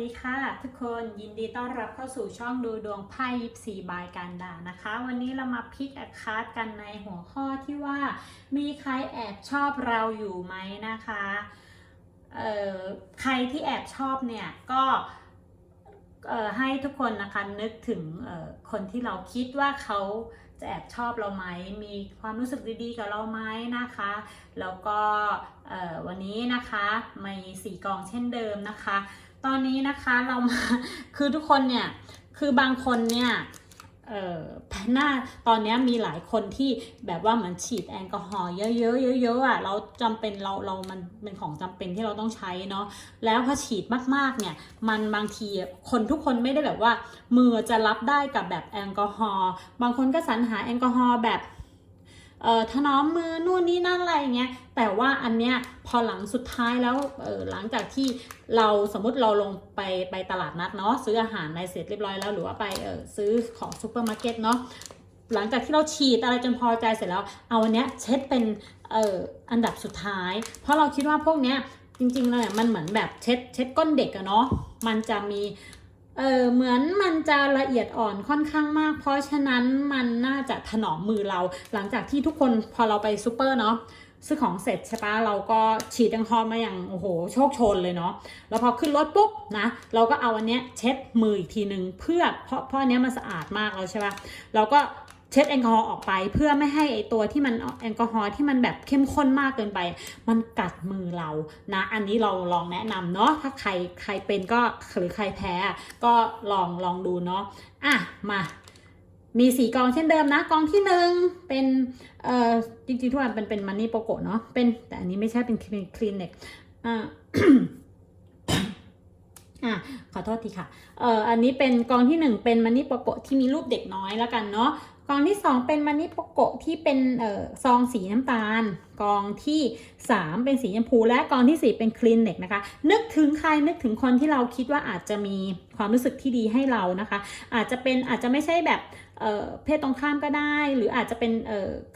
ดีค่ะ ทุกคนยินดีต้อนรับเข้าสู่ช่องดูดวงไพ่ยิปซีบายการดานะคะ วันนี้เรามาพิกอคาร์ดกันในหัวข้อที่ว่า มีใครแอบชอบเราอยู่ไหมนะคะเอ่อใครที่แอบชอบเนี่ยก็เอ่อให้ทุกคนนะคะนึกถึงเอ่อคนที่เราคิดว่าเขาจะแอบชอบเราไหม มีความรู้สึกดีๆกับเราไหมนะคะ แล้วก็วันนี้นะคะมีสีกองเช่นเดิมนะคะ ตอนนี้นะคะเรามาคือทุกคนเนี่ยคือบางคนเนี่ยเอ่อหน้าตอนนี้มีหลายคนที่แบบว่าเหมือนฉีดแอลกอฮอล์เยอะๆเยอะๆอะเราจำเป็นเราเรามันเป็นของจำเป็นที่เราต้องใช้เนาะแล้วพอฉีดมากๆเนี่ยมันบางทีคนทุกคนไม่ได้แบบว่ามือจะรับได้กับแบบแอลกอฮอล์บางคนก็สรรหาแอลกอฮอล์แบบ เอ่อถนอมมือนู่นนี่นั่นอะไรอย่างเงี้ยแต่ว่าอันเนี้ยพอหลังสุดท้ายแล้วเออหลังจากที่เราสมมติเราลงไปไปตลาดนัดเนาะซื้ออาหารในเสร็จเรียบร้อยแล้วหรือว่าไปเออซื้อของซูเปอร์มาร์เก็ตเนาะหลังจากที่เราฉีดอะไรจนพอใจเสร็จแล้ว เอาอันเนี้ยเช็ดเป็นเอ่ออันดับสุดท้าย เพราะเราคิดว่าพวกเนี้ยจริงๆเลยมันเหมือนแบบเช็ดเช็ดก้นเด็กอะเนาะมันจะมี เออเหมือนมันจะละเอียดอ่อนค่อนข้างมาก เพราะฉะนั้นมันน่าจะถนอมมือเรา หลังจากที่ทุกคนพอเราไปซูเปอร์เนาะซื้อของเสร็จใช่ปะเราก็ฉีดแอลกอฮอล์มาอย่างโอ้โหโชคชนเลยเนาะแล้วพอขึ้นรถปุ๊บนะ เราก็เอาอันเนี้ยเช็ดมืออีกทีหนึ่งเพื่อเพราะเพราะอันเนี้ยมันสะอาดมากแล้วใช่ปะเราก็ เช็ดแอลกอฮอล์ออกไป เพื่อไม่ให้ไอตัวที่มันแอลกอฮอล์ที่มันแบบเข้มข้นมากเกินไป มันกัดมือเรานะ อันนี้เราลองแนะนำเนาะถ้าใครใครเป็นก็หรือใครแพ้ ก็ลองลองดูเนาะอะมามีสีกองเช่นเดิมนะ กองที่หนึ่งเป็นเอ่อจริงๆทุกอันเป็นเป็นมันนี่โปโกเนาะเป็นแต่อันนี้ไม่ใช่เป็นคลีนเน็กอ่าอะขอโทษทีค่ะ เอ่อ อันนี้เป็นกองที่หนึ่งเป็นมันนี่โปโกที่มีรูปเด็กน้อยแล้วกันเนาะ กองที่ 2 เป็นมันนี่โปโกะที่เป็นเอ่อซองสีน้ำตาล กองที่ 3 เป็นสีชมพู และกองที่ 4 เป็นคลีนเน็กนะคะ นึกถึงใครนึกถึงคนที่เราคิดว่าอาจจะมีความรู้สึกที่ดีให้เรานะคะ อาจจะเป็นอาจจะไม่ใช่แบบเเพศตรงข้ามก็ได้ หรืออาจจะเป็น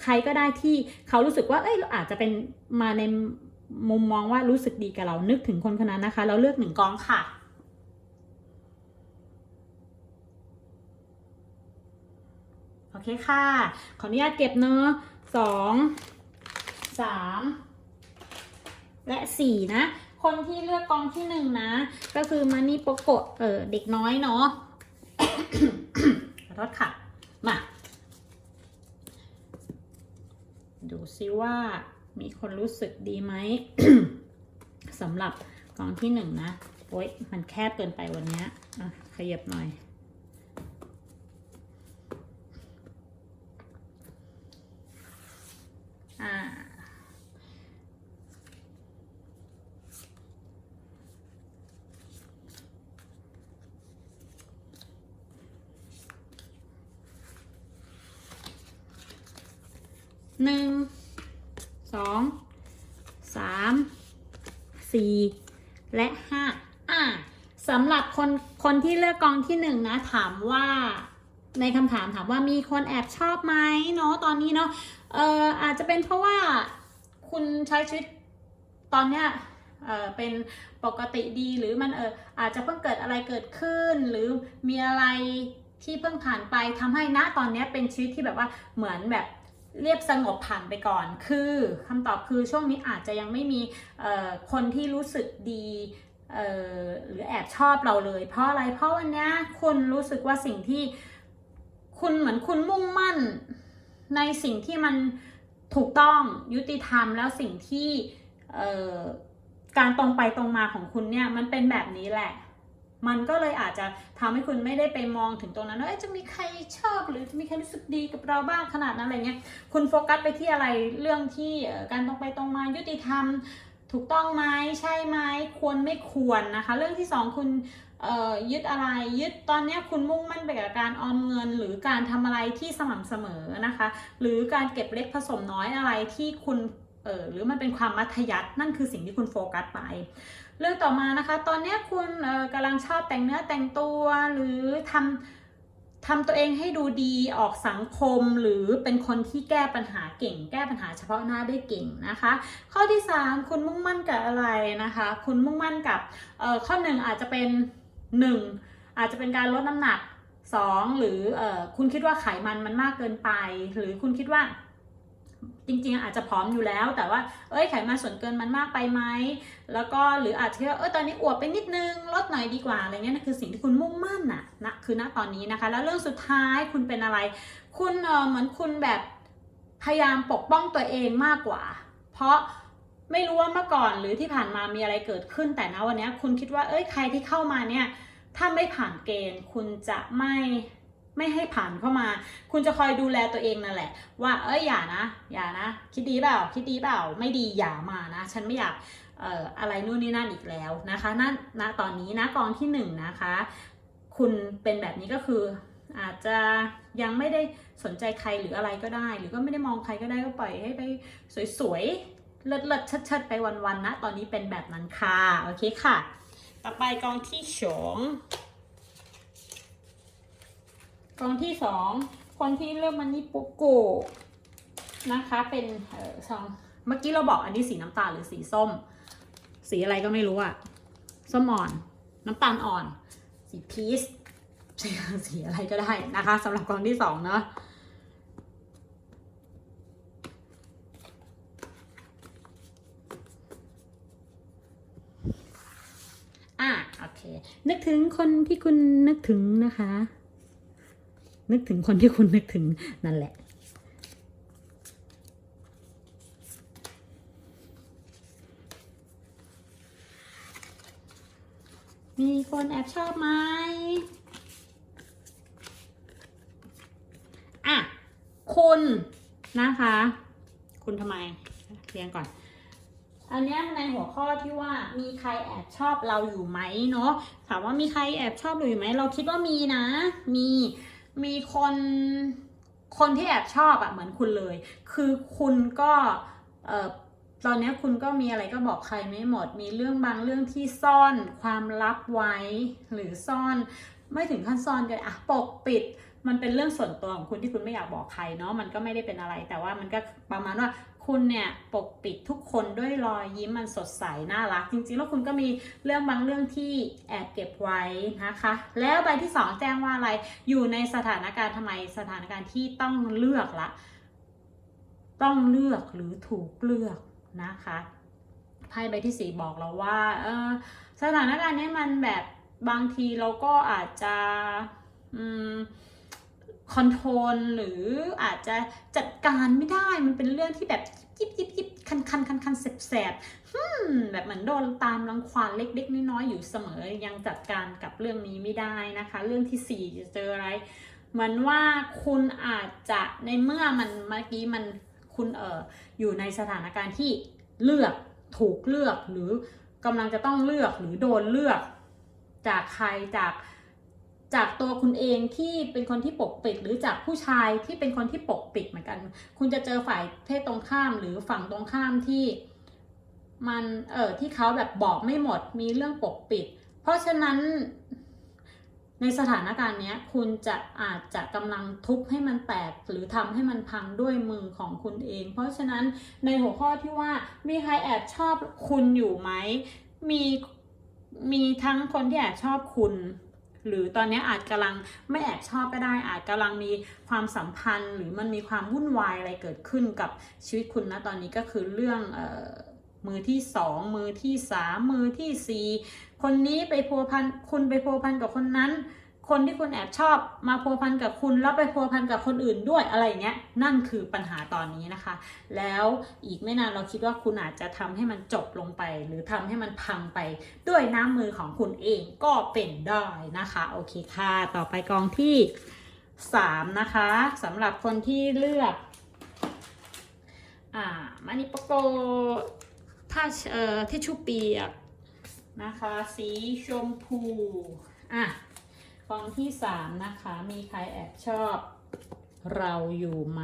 ใครก็ได้ที่เขารู้สึกว่าเอ้ยเราอาจจะเป็นมาในมุมมองว่ารู้สึกดีกับเรานึกถึงคนคนนั้นนะคะ เราเลือกหนึ่งกองค่ะ โอ เคค่ะ ขออนุญาตเก็บเนอะสองสามและสี่นะ คนที่เลือกกองที่หนึ่งนะ ก็คือมานี่โปโกะเออเด็กน้อยเนาะขอโทษค่ะ มา ดูซิว่ามีคนรู้สึกดีไหมสำหรับกองที่หนึ่งนะ โอ๊ย มันแคบเกินไปวันนี้อะขยับหน่อย อ่า หนึ่งสองสามสี่และห้าอ่าสำหรับคนคนที่เลือกกองที่หนึ่งนะ ถามว่าในคำถามถามว่ามีคนแอบชอบไหมเนาะตอนนี้เนาะเอ่ออาจจะเป็นเพราะว่าคุณใช้ชีวิตตอนเนี้ยเอ่อเป็นปกติดีหรือมันเอออาจจะเพิ่งเกิดอะไรเกิดขึ้น หรือมีอะไรที่เพิ่งผ่านไปทำให้ณตอนเนี้ยเป็นชีวิตที่แบบว่าเหมือนแบบ เรียบสงบผ่านไปก่อน คือคำตอบคือช่วงนี้อาจจะยังไม่มีคนที่รู้สึกดีหรือแอบชอบเราเลย เพราะอะไรเพราะวันนี้คุณรู้สึกว่าสิ่งที่คุณเหมือนคุณมุ่งมั่นในสิ่งที่มันถูกต้องยุติธรรมแล้วสิ่งที่การตรงไปตรงมาของคุณเนี่ยมันเป็นแบบนี้แหละ มันก็เลยอาจจะทำให้คุณไม่ได้ไปมองถึงตรงนั้นว่าจะมีใครชอบหรือจะมีใครรู้สึกดีกับเราบ้างขนาดนั้นอะไรเงี้ยคุณโฟกัสไปที่อะไรเรื่องที่การตรงไปตรงมายุติธรรมถูกต้องไหมใช่ไหมควรไม่ควรนะคะ เรื่องที่สองคุณยึดอะไรยึดตอนนี้คุณมุ่งมั่นไปกับการออมเงิน หรือการทำอะไรที่สม่ำเสมอนะคะ หรือการเก็บเล็กผสมน้อยอะไรที่คุณหรือมันเป็นความมัธยัสถ์นั่นคือสิ่งที่คุณโฟกัสไป เรื่องต่อมานะคะ ตอนนี้คุณกำลังชอบแต่งเนื้อแต่งตัวหรือทำทำตัวเองให้ดูดีออกสังคมหรือเป็นคนที่แก้ปัญหาเก่ง แก้ปัญหาเฉพาะหน้าได้เก่งนะคะ ข้อที่ 3 คุณมุ่งมั่นกับอะไรนะคะ คุณมุ่งมั่นกับข้อหนึ่งอาจจะเป็นหนึ่งอาจจะเป็นการลดน้ำหนักสองหรือออคุณคิดว่าไขมันมันมากเกินไป หรือคุณคิดว่า จริงๆ อาจจะผอมอยู่แล้ว แต่ว่า เอ้ยไขมันส่วนเกินมันมากไปไหมแล้วก็หรืออาจจะว่าเออตอนนี้อวบไปนิดนึงลดหน่อยดีกว่าอะไรเงี้ยนะคือสิ่งที่คุณมุ่งมั่นน่ะนะคือณตอนนี้นะคะ แล้วเรื่องสุดท้ายคุณเป็นอะไร คุณเออเหมือนคุณแบบพยายามปกป้องตัวเองมากกว่า เพราะไม่รู้ว่าเมื่อก่อนหรือที่ผ่านมามีอะไรเกิดขึ้นแต่นะวันนี้คุณคิดว่าเอ้ยใครที่เข้ามาเนี่ยถ้าไม่ผ่านเกณฑ์ คุณจะไม่ ไม่ให้ผ่านเข้ามา คุณจะคอยดูแลตัวเองนั่นแหละ ว่าเอ้ยอย่านะอย่านะ คิดดีเปล่าคิดดีเปล่าไม่ดีอย่ามานะ ฉันไม่อยากเอ่ออะไรนู่นนี่นั่นอีกแล้วนะคะณณตอนนี้นะกองที่หนึ่งนะคะ คุณเป็นแบบนี้ก็คืออาจจะยังไม่ได้สนใจใครหรืออะไรก็ได้ หรือก็ไม่ได้มองใครก็ได้ก็ปล่อยให้ไปสวยๆเลิศๆชิดๆไปวันๆนะ ตอนนี้เป็นแบบนั้นค่ะโอเคค่ะ ต่อไปกองที่สอง กองที่สองคนที่เลือกมันนี่ปุโกะนะคะ เป็นเออซองเมื่อกี้เราบอกอันนี้สีน้ำตาลหรือสีส้ม สีอะไรก็ไม่รู้อะส้มอ่อน น้ำตาลอ่อน สีพีชสีสีอะไรก็ได้นะคะสำหรับกองที่สองเนาะอะโอเค นึกถึงคนที่คุณนึกถึงนะคะ นึกถึงคนที่คุณนึกถึงนั่นแหละ มีคนแอบชอบไหมอะ คุณนะคะ คุณทำไมเรียงก่อนอันนี้ในหัวข้อที่ว่ามีใครแอบชอบเราอยู่ไหมเนาะถามว่ามีใครแอบชอบเราอยู่ไหมเราคิดว่ามีนะ มี มีคนคนที่แอบชอบอะเหมือนคุณเลย คือคุณก็เออตอนนี้คุณก็มีอะไรก็บอกใครไม่หมด มีเรื่องบางเรื่องที่ซ่อนความลับไว้หรือซ่อน ไม่ถึงขั้นซ่อนกันอะปกปิด มันเป็นเรื่องส่วนตัวของคุณที่คุณไม่อยากบอกใครเนาะมันก็ไม่ได้เป็นอะไร แต่ว่ามันก็ประมาณว่า คุณเนี่ยปกปิดทุกคนด้วยรอยยิ้มมันสดใสน่ารัก จริงๆ แล้วคุณก็มีเรื่องบางเรื่องที่แอบเก็บไว้นะคะ แล้วใบที่สองแจ้งว่าอะไรอยู่ในสถานการณ์ทำไมสถานการณ์ที่ต้องเลือกละต้องเลือกหรือถูกเลือกนะคะไพ่ใบที่สี่บอกเราว่าเออสถานการณ์นี้มันแบบบางทีเราก็อาจจะอืม คอนโทรลหรืออาจจะจัดการไม่ได้มันเป็นเรื่องที่แบบยิบยิบยิบคันคันคันคันแสบแสบฮึมแบบเหมือนโดนตามรังควานเล็กๆน้อยๆอยู่เสมอยังจัดการกับเรื่องนี้ไม่ได้นะคะ เรื่องที่สี่จะเจออะไรเหมือนว่าคุณอาจจะในเมื่อมันเมื่อกี้มันคุณเอออยู่ในสถานการณ์ที่เลือกถูกเลือกหรือกำลังจะต้องเลือกหรือโดนเลือก จากใครจาก จากตัวคุณเองที่เป็นคนที่ปกปิด หรือจากผู้ชายที่เป็นคนที่ปกปิดเหมือนกัน คุณจะเจอฝ่ายเพศตรงข้ามหรือฝั่งตรงข้ามที่มันเออที่เขาแบบบอกไม่หมดมีเรื่องปกปิด เพราะฉะนั้นในสถานการณ์นี้คุณจะอาจจะกำลังทุบให้มันแตกหรือทำให้มันพังด้วยมือของคุณเอง เพราะฉะนั้นในหัวข้อที่ว่ามีใครแอบชอบคุณอยู่ไหมมีมีทั้งคนที่แอบชอบคุณ หรือตอนนี้อาจกำลังไม่แอบชอบก็ได้ อาจกำลังมีความสัมพันธ์ หรือมันมีความวุ่นวายอะไรเกิดขึ้นกับชีวิตคุณนะตอนนี้ก็คือเรื่องออมือที่สองมือที่สามมือที่สี่คนนี้ไปพัวพันคุณไปพัวพันกับคนนั้น คนที่คุณแอบชอบมาพัวพันกับคุณแล้วไปพัวพันกับคนอื่นด้วยอะไรเงี้ยนั่นคือปัญหาตอนนี้นะคะ แล้วอีกไม่นานเราคิดว่าคุณอาจจะทำให้มันจบลงไป หรือทำให้มันพังไปด้วยน้ำมือของคุณเองก็เป็นได้นะคะโอเคค่ะ ต่อไปกองที่สามนะคะสำหรับคนที่เลือกอ่ามานิปโกผ้าเอ่อทิชชู่เปียกนะคะ สีชมพูอะ กองที่สามนะคะ มีใครแอบชอบเราอยู่ไหม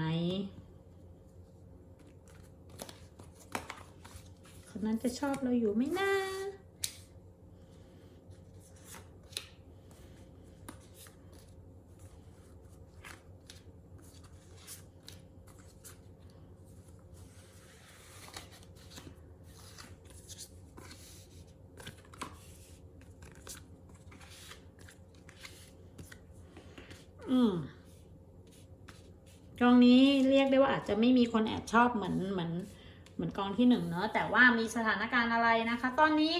คนนั้นจะชอบเราอยู่ไหมนะ อืมกองนี้เรียกได้ว่าอาจจะไม่มีคนแอบชอบเหมือนเหมือนเหมือนกองที่หนึ่งเนอะแต่ว่ามีสถานการณ์อะไรนะคะ ตอนนี้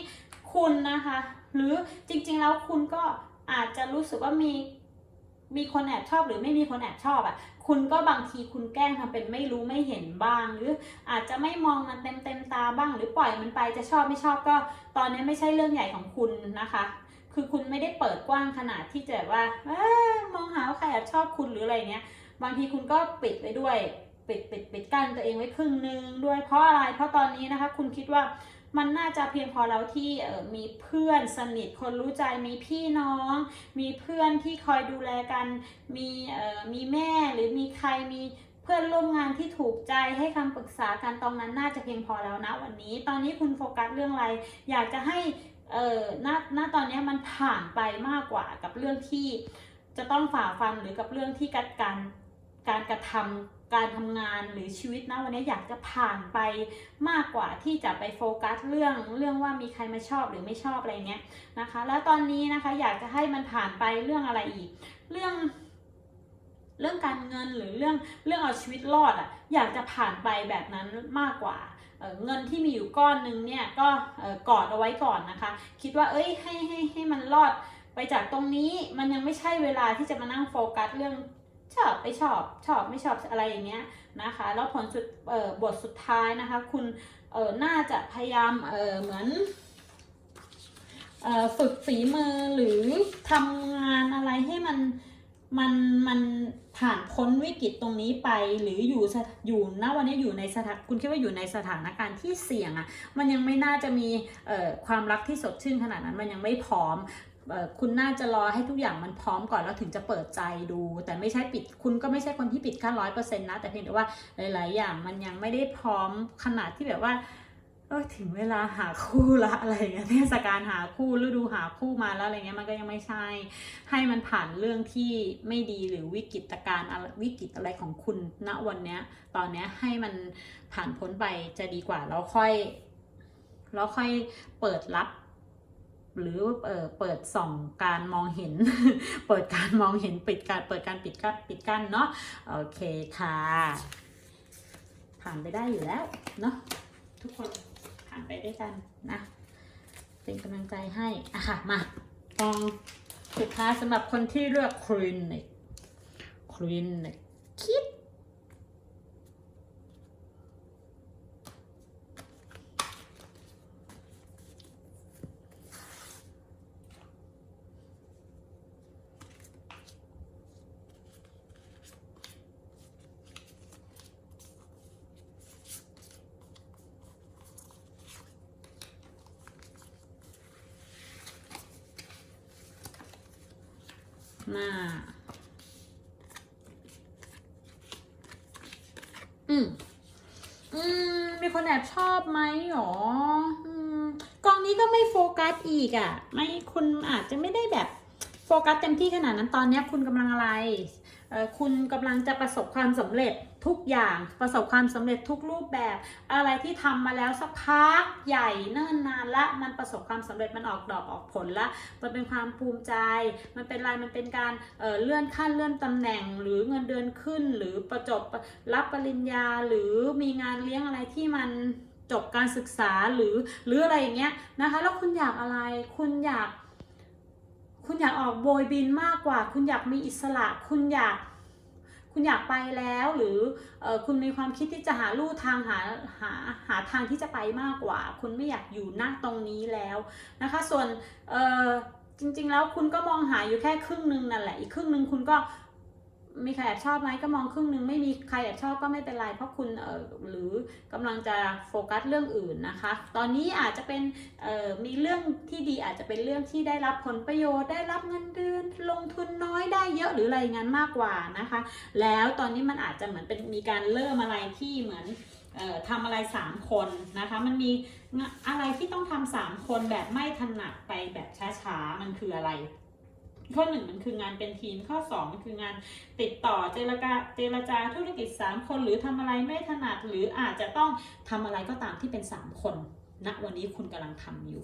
คุณนะคะ หรือจริง ๆ แล้วคุณก็อาจจะรู้สึกว่ามีมีคนแอบชอบหรือไม่มีคนแอบชอบอะ่ะ คุณก็บางทีคุณแกล้งทำเป็นไม่รู้ไม่เห็นบ้าง หรืออาจจะไม่มองมันเต็มเต็มตาบ้าง หรือปล่อยมันไปจะชอบไม่ชอบก็ ตอนนี้ไม่ใช่เรื่องใหญ่ของคุณนะคะ คือคุณไม่ได้เปิดกว้างขนาดที่จะว่าอมองหาว่าใครชอบคุณหรืออะไรเงี้ย บางทีคุณก็ปิดไว้ด้วย ปิดปิดปิดกั้นตัวเองไว้ครึ่งนึงด้วยเพราะอะไร เพราะตอนนี้นะคะ คุณคิดว่ามันน่าจะเพียงพอแล้วที่เออมีเพื่อนสนิทคนรู้ใจมีพี่น้อง มีเพื่อนที่คอยดูแลกัน มีเออมีแม่หรือมีใครมีเพื่อนร่วมงานที่ถูกใจให้คำปรึกษากันตรงนั้นน่าจะเพียงพอแล้วนะวันนี้ ตอนนี้คุณโฟกัสเรื่องอะไร อยากจะให้ เออณณตอนนี้มันผ่านไปมากกว่ากับเรื่องที่จะต้องฝ่าฟันหรือกับเรื่องที่การการการกระทำการทำงานหรือชีวิตนะวันนี้อยากจะผ่านไปมากกว่าที่จะไปโฟกัสเรื่องเรื่องว่ามีใครมาชอบหรือไม่ชอบอะไรเงี้ยนะคะ แล้วตอนนี้นะคะอยากจะให้มันผ่านไปเรื่องอะไรอีก เรื่อง เรื่องการเงินหรือเรื่องเรื่องเอาชีวิตรอดอะ่ะอยากจะผ่านไปแบบนั้นมากกว่า เงินที่มีอยู่ก้อนหนึงเนี่ยก็กอดเอาไว้ก่อนนะคะ คิดว่าเอ้ยให้ให้ให้มันรอดไปจากตรงนี้มันยังไม่ใช่เวลาที่จะมานั่งโฟกัสเรื่องชอบไม่ชอบชอบไม่ชอบอะไรอย่างเงี้ยนะคะ แล้วผลสุดบทสุดท้ายนะคะ คุณน่าจะพยายามเเหมือนฝึกฝีมือหรือทำงานอะไรให้มัน มันมันผ่านพ้นวิกฤตตรงนี้ไปหรืออยู่สอยู่ณวันนี้อยู่ในสถานคุณคิดว่าอยู่ในสถานการณ์ที่เสี่ยงอะ่ะมันยังไม่น่าจะมีเอ่อความรักที่สดชื่นขนาดนั้นมันยังไม่พร้อมเอ่อคุณน่าจะรอให้ทุกอย่างมันพร้อมก่อนแล้วถึงจะเปิดใจดู แต่ไม่ใช่ปิดคุณก็ไม่ใช่คนที่ปิดขั้นร้อยเปอร์เซ็นต์นะแต่เพียงแต่ว่าหลาย ๆ อย่างมันยังไม่ได้พร้อมขนาดที่แบบว่า เออถึงเวลาหาคู่ละอะไรเงี้ยเทศกาลหาคู่ฤดูหาคู่มาแล้วอะไรเงี้ยมันก็ยังไม่ใช่ ให้มันผ่านเรื่องที่ไม่ดีหรือวิกฤตการณ์วิกฤตอะไรของคุณณวันเนี้ย ตอนเนี้ยให้มันผ่านพ้นไปจะดีกว่าแล้วค่อยแล้วค่อยเปิดรับ หรือเออเปิดส่องการมองเห็น เปิดการมองเห็นปิดการเปิดการปิดกั้นปิดกั้นเนาะโอเคค่ะ ผ่านไปได้อยู่แล้วเนาะทุกคนานไปด้วยกันนะ เป็นกำลังใจให้อะค่ะ มาตองสุดท้ายสำหรับคนที่เลือกคลินิกคลินิกคิด หน้า อืม อืม มีคนแอบชอบไหมหรอ อืม กองนี้ก็ไม่โฟกัสอีกอะ่ะ ไม่คุณอาจจะไม่ได้แบบโฟกัสเต็มที่ขนาดนั้นตอนนี้คุณกำลังอะไร คุณกำลังจะประสบความสำเร็จทุกอย่างประสบความสำเร็จทุกรูปแบบ อะไรที่ทำมาแล้วสักพักใหญ่เนิ่นนานละมันประสบความสำเร็จมันออกดอกออกผลละมันเป็นความภูมิใจ มันเป็นอะไรมันเป็นการเเลื่อนขั้นเลื่อนตำแหน่ง หรือเงินเดือนขึ้น หรือประจบรับปริญญาหรือมีงานเลี้ยงอะไรที่มันจบการศึกษาหรือหรืออะไรอย่างเงี้ยนะคะแล้วคุณอยากอะไรคุณอยาก คุณอยากออกโบยบินมากกว่า คุณอยากมีอิสระ คุณอยาก คุณอยากไปแล้วหรืออคุณมีความคิดที่จะหาลู่ทางหาหาหาทางที่จะไปมากกว่า คุณไม่อยากอยู่หน้าตรงนี้แล้วนะคะ ส่วนจริงๆแล้วคุณก็มองหาอยู่แค่ครึ่งนึงนั่นแหละ อีกครึ่งนึงคุณก็ มีใครแอบชอบไหมก็มองครึ่งหนึงไม่มีใครแอบชอบก็ไม่เป็นไร เพราะคุณเออหรือกำลังจะโฟกัสเรื่องอื่นนะคะ ตอนนี้อาจจะเป็นเอ่อมีเรื่องที่ดีอาจจะเป็นเรื่องที่ได้รับผลประโยชน์ได้รับเงินเดือน ลงทุนน้อยได้เยอะหรืออะไรงั้นมากกว่านะคะ แล้วตอนนี้มันอาจจะเหมือนเป็นมีการเริ่มอะไรที่เหมือนเอ่อทำอะไร 3 คนนะคะ มันมีอะไรที่ต้องทำสามคนแบบไม่ถนัดไปแบบช้าๆ มันคืออะไร ข้อหนึ่งมันคืองานเป็นทีมข้อสองมันคืองานติดต่อเจรจาเจรจาธุรกิจ 3 คน หรือทำอะไรไม่ถนัดหรืออาจจะต้องทำอะไรก็ตามที่เป็น 3 คนณวันนี้คุณกำลังทำอยู่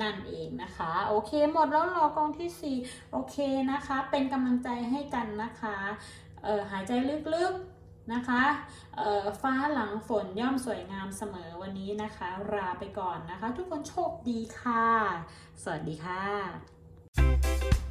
นั่นเองนะคะ โอเค หมดแล้วรอกองที่ 4 โอเคนะคะ เป็นกำลังใจให้กันนะคะเออหายใจลึกๆนะคะฟ้าหลังฝนย่อมสวยงามเสมอวันนี้นะคะลาไปก่อนนะคะ ทุกคนโชคดีค่ะ สวัสดีค่ะ